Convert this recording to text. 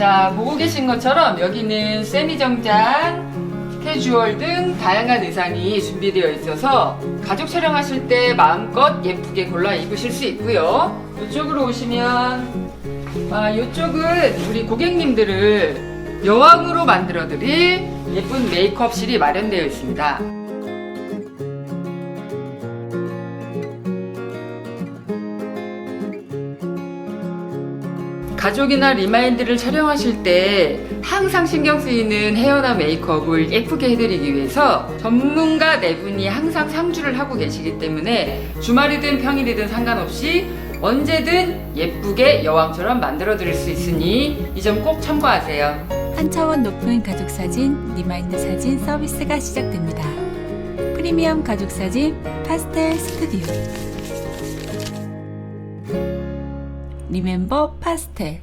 자, 보고 계신 것처럼 여기는 세미 정장, 캐주얼 등 다양한 의상이 준비되어 있어서 가족 촬영하실 때 마음껏 예쁘게 골라 입으실 수 있고요. 이쪽으로 오시면 아, 이쪽은 우리 고객님들을 여왕으로 만들어 드릴 예쁜 메이크업실이 마련되어 있습니다. 가족이나 리마인드를 촬영하실 때 항상 신경 쓰이는 헤어나 메이크업을 예쁘게 해드리기 위해서 전문가 네 분이 항상 상주를 하고 계시기 때문에 주말이든 평일이든 상관없이 언제든 예쁘게 여왕처럼 만들어 드릴 수 있으니 이 점 꼭 참고하세요. 한 차원 높은 가족 사진, 리마인드 사진 서비스가 시작됩니다. 프리미엄 가족 사진 파스텔 스튜디오. 리멤버 파스텔